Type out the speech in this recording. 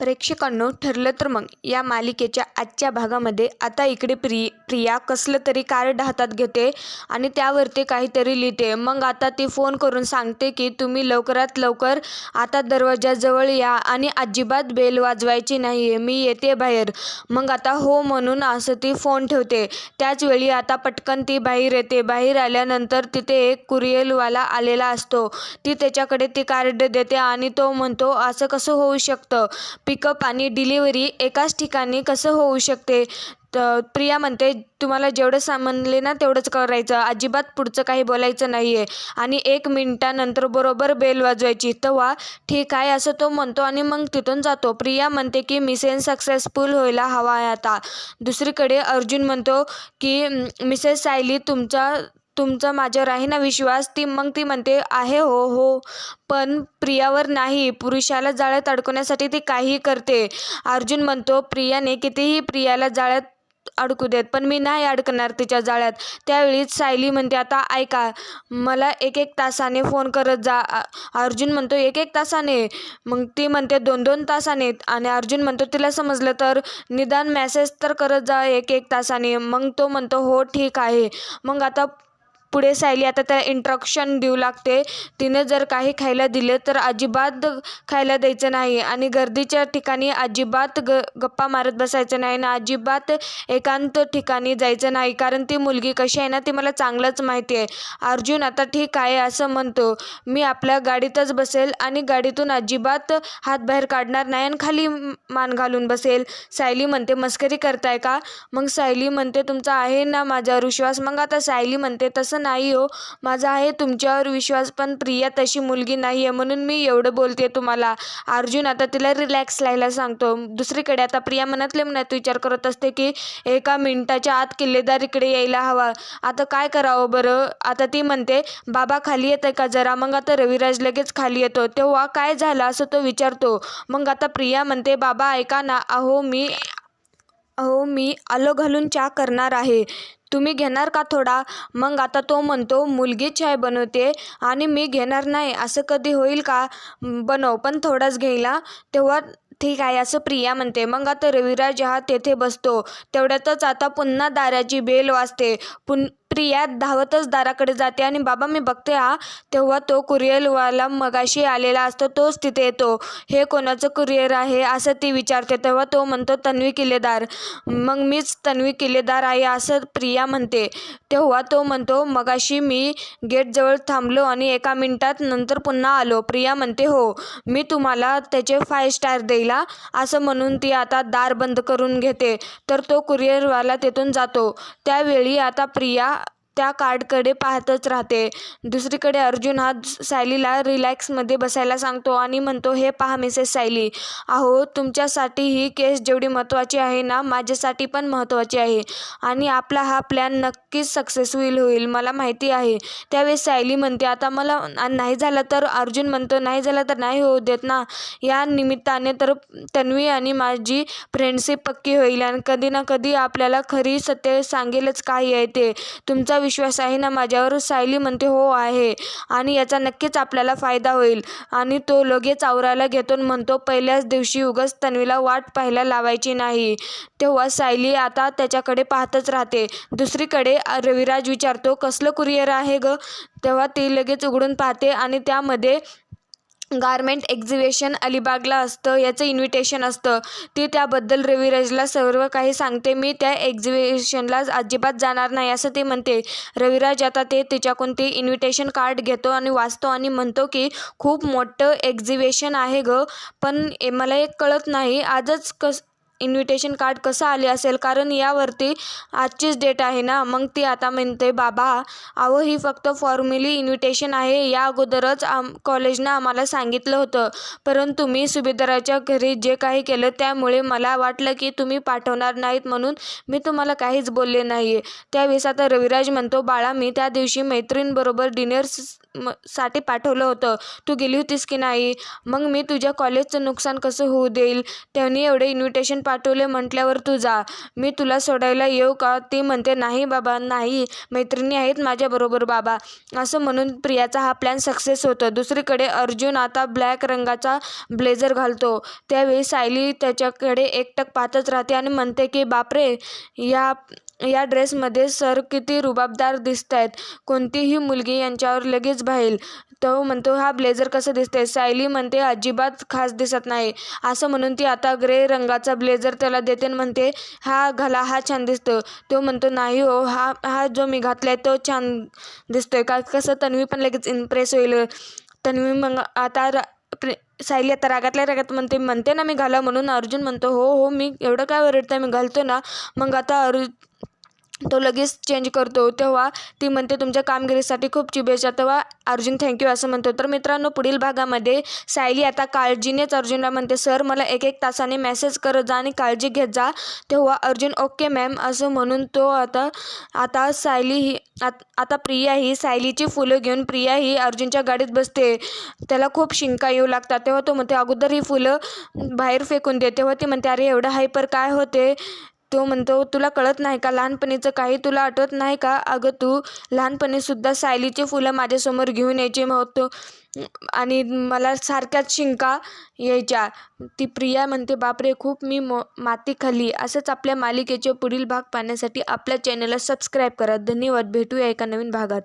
प्रेक्षकांनो ठरलं तर मग. या मालिकेच्या आजच्या भागामध्ये आता इकडे प्रि प्रिया कसलं तरी कार्ड हातात घेते आणि त्यावरती काहीतरी लिहिते. मग आता ती फोन करून सांगते की तुम्ही लवकरात लवकर आता दरवाजाजवळ या आणि अजिबात बेल वाजवायची नाही आहे मी येते बाहेर. मग आता हो म्हणून असं ती फोन ठेवते. त्याचवेळी आता पटकन ती बाहेर येते. बाहेर आल्यानंतर तिथे एक कुरियलवाला आलेला असतो. ती त्याच्याकडे ती कार्ड देते आणि तो म्हणतो असं कसं होऊ शकतं? पिकअप आणि डिलिव्हरी एकाच ठिकाणी कसं होऊ शकते? तर प्रिया म्हणते तुम्हाला जेवढं सामानले ना तेवढंच करायचं. अजिबात पुढचं काही बोलायचं नाही आहे आणि एक मिनटानंतर बरोबर बेल वाजवायची. तेव्हा ठीक आहे असं तो म्हणतो आणि मग तिथून जातो. प्रिया म्हणते की मिसेस सक्सेसफुल व्हायला हवा आहे आता. दुसरीकडे अर्जुन म्हणतो की मिसेस सायली तुमचा तुमचा माझ्यावर आहे ना विश्वास? ती मग ती म्हणते आहे हो हो. पण प्रियावर नाही. पुरुषाला जाळ्यात अडकवण्यासाठी ती काहीही करते. अर्जुन म्हणतो प्रियाने कितीही प्रियाला जाळ्यात अडकू देत पण मी नाही अडकणार तिच्या जाळ्यात. त्यावेळीच सायली म्हणते आता ऐका मला एक एक तासाने फोन करत जा. अर्जुन म्हणतो एक एक तासाने? मग ती म्हणते दोन दोन तासाने. आणि अर्जुन म्हणतो तिला समजलं तर निदान मेसेज तर करत जा एक एक तासाने. मग तो म्हणतो हो ठीक आहे. मग आता पुढे सायली आता त्या इंट्रक्शन देऊ लागते. तिने जर काही खायला दिले तर अजिबात खायला द्यायचं नाही आणि गर्दीच्या ठिकाणी अजिबात ग गप्पा मारत बसायचं नाही ना अजिबात एकांत ठिकाणी जायचं नाही. कारण ती मुलगी कशी आहे ना ती मला चांगलंच माहिती आहे. अर्जुन आता ठीक आहे असं म्हणतो. मी आपल्या गाडीतच बसेल आणि गाडीतून अजिबात हात बाहेर काढणार नाही आणि खाली मान घालून बसेल. सायली म्हणते मस्करी करताय का? मग सायली म्हणते तुमचा आहे ना माझ्यावर विश्वास? मग आता सायली म्हणते तसं नाही हो. माझा आहे तुमच्यावर विश्वास पण प्रिया तशी मुलगी नाही आहे म्हणून मी एवढं बोलते तुम्हाला. अर्जुन आता तिला रिलॅक्स राहायला सांगतो. दुसरीकडे आता प्रिया मनातले मनात विचार करत असते की एका मिनिटाच्या आत किल्लेदार इकडे यायला हवा. आता काय करावं बरं? आता ती म्हणते बाबा खाली येत आहे का जरा? मग आता रविराज लगेच खाली येतो. तेव्हा काय झालं असं तो विचारतो. मग आता प्रिया म्हणते बाबा ऐका ना अहो मी अहो मी आलो घालून चा करणार आहे. तुम्ही घेणार का थोडा? मग आता तो म्हणतो मुलगी चाय बनवते आणि मी घेणार नाही. असं कधी होईल का? बनव. पण थोडाच घेईला तेव्हा ठीक आहे. असं प्रिया म्हणते. मग आता रविराज हा तेथे बसतो. तेवढ्यातच आता पुन्हा दाराची बेल वाजते. पुन प्रिया धावतच दाराकडे जाते आणि बाबा मी बघते हा. तेव्हा तो कुरिअरवाला मगाशी आलेला असतो तोच तिथे येतो. हे कोणाचं कुरिअर आहे? असं ती विचारते. तेव्हा तो म्हणतो तन्वी किल्लेदार. मग मीच तन्वी किल्लेदार आहे असं प्रिया म्हणते. तेव्हा तो म्हणतो मगाशी मी गेटजवळ थांबलो आणि एका मिनिटात नंतर पुन्हा आलो. प्रिया म्हणते हो मी तुम्हाला त्याचे फाय स्टार द्यायला असं म्हणून ती आता दार बंद करून घेते. तर तो कुरिअरवाला तिथून जातो. त्यावेळी आता प्रिया त्या कार्डकडे पाहतच राहते. दुसरीकडे अर्जुन हा सायलीला रिलॅक्समध्ये बसायला सांगतो आणि म्हणतो हे पहा मिसेस सायली अहो तुमच्यासाठी ही केस जेवढी महत्त्वाची आहे ना माझ्यासाठी पण महत्त्वाची आहे. आणि आपला हा प्लॅन नक्कीच सक्सेसफुल होईल मला माहिती आहे. त्यावेळेस सायली म्हणते आता मला नाही झालं तर अर्जुन म्हणतो नाही झालं तर नाही होऊ देत ना. या निमित्ताने तर तन्वी आणि माझी फ्रेंडशिप पक्की होईल आणि कधी ना कधी आपल्याला खरी सत्य सांगेलच काही आहे ते. तुमचा विश्वास आहे ना माझ्यावर? सायली म्हणते हो आहे. आणि याचा नक्कीच आपल्याला फायदा होईल. आणि तो लगेच आवरायला घेतो म्हणतो पहिल्याच दिवशी उगाच तन्वीला वाट पाहायला लावायची नाही. तेव्हा सायली आता त्याच्याकडे पाहतच राहते. दुसरीकडे रविराज विचारतो कसलं कुरिअर आहे ग? तेव्हा ती लगेच उघडून पाहते आणि त्यामध्ये गारमेंट एक्झिबिशन अलिबागला असतं याचं इन्व्हिटेशन असतं. ती त्याबद्दल रविराजला सर्व काही सांगते मी त्या एक्झिबिशनला अजिबात जाणार नाही असं ती म्हणते. रविराज आता ते तिच्याकडून ते इन्व्हिटेशन कार्ड घेतो आणि वाचतो आणि म्हणतो की खूप मोठं एक्झिबिशन आहे ग पण मला एक कळत नाही. आजच कस इन्व्हिटेशन कार्ड कसं आले असेल? कारण यावरती आजचीच डेट आहे ना. मग ती आता म्हणते बाबा अहो ही फक्त फॉर्मली इन्व्हिटेशन आहे. या अगोदरच आम कॉलेजनं आम्हाला सांगितलं होतं. परंतु मी सुभेदाराच्या घरी जे काही केलं त्यामुळे मला वाटलं की तुम्ही पाठवणार नाहीत म्हणून मी तुम्हाला काहीच बोलले नाही आहे त्यावेळेस आता रविराज म्हणतो बाळा मी त्या दिवशी मैत्रीणबरोबर डिनर म साठी पाठवलं होतं. तू गेली होतीस की नाही? मग मी तुझ्या कॉलेजचं नुकसान कसं होऊ देईल? त्यांनी एवढे इन्व्हिटेशन पाठवले म्हटल्यावर तू जा. मी तुला सोडायला येऊ का? ती म्हणते नाही बाबा नाही. मैत्रिणी आहेत माझ्याबरोबर बाबा. असं म्हणून प्रियाचा हा प्लॅन सक्सेस होतो. दुसरीकडे अर्जुन आता ब्लॅक रंगाचा ब्लेझर घालतो. त्यावेळी सायली त्याच्याकडे एकटक पाहतच राहते आणि म्हणते की बापरे या या ड्रेसमध्ये सर किती रुबाबदार दिसत आहेत कोणतीही मुलगी यांच्यावर लगेच भाईल. तो म्हणतो हा ब्लेझर कसं दिसतंय? सायली म्हणते अजिबात खास दिसत नाही. असं म्हणून ती आता ग्रे रंगाचा ब्लेझर त्याला देते म्हणते हा घाला हा छान दिसतो. तो म्हणतो नाही हो हा हा जो मी घातला आहे तो छान दिसतोय. का कसं तन्वी पण लगेच इम्प्रेस होईल. तन्वी मग आता रा प्रे सायली आता रागातल्या रागात म्हणते म्हणते ना मी घाला म्हणून. अर्जुन म्हणतो हो हो मी एवढं काय ओरडतं मी घालतो ना. मग आता अर्जुन तो लगेच चेंज करतो. तेव्हा ती म्हणते तुमच्या कामगिरीसाठी खूप शुभेच्छा. तेव्हा अर्जुन थँक्यू असं म्हणतो. तर मित्रांनो पुढील भागामध्ये सायली आता काळजीनेच अर्जुनला म्हणते सर मला एक एक तासाने मेसेज करत जा आणि काळजी घेत जा. तेव्हा अर्जुन ओके मॅम असं म्हणून तो आता आता सायली ही आत- आता प्रिया ही सायलीची फुलं घेऊन प्रिया ही अर्जुनच्या गाडीत बसते. त्याला खूप शिंका येऊ लागतात. तेव्हा तो म्हणते अगोदर ही फुलं बाहेर फेकून दे. तेव्हा ती म्हणते अरे एवढं हायपर काय होते? तो म्हणतो तुला कळत नाही का लहानपणीचं काही? तुला आठवत नाही का? अगं तू लहानपणीसुद्धा सायलीची फुलं माझ्यासमोर घेऊन यायची मग तो आणि मला सारख्याच शिंका यायच्या. ती प्रिया म्हणते बापरे खूप मी मो माती खाल्ली. असंच आपल्या मालिकेचे पुढील भाग पाहण्यासाठी आपल्या चॅनलला सबस्क्राईब करा. धन्यवाद. भेटूया एका नवीन भागात.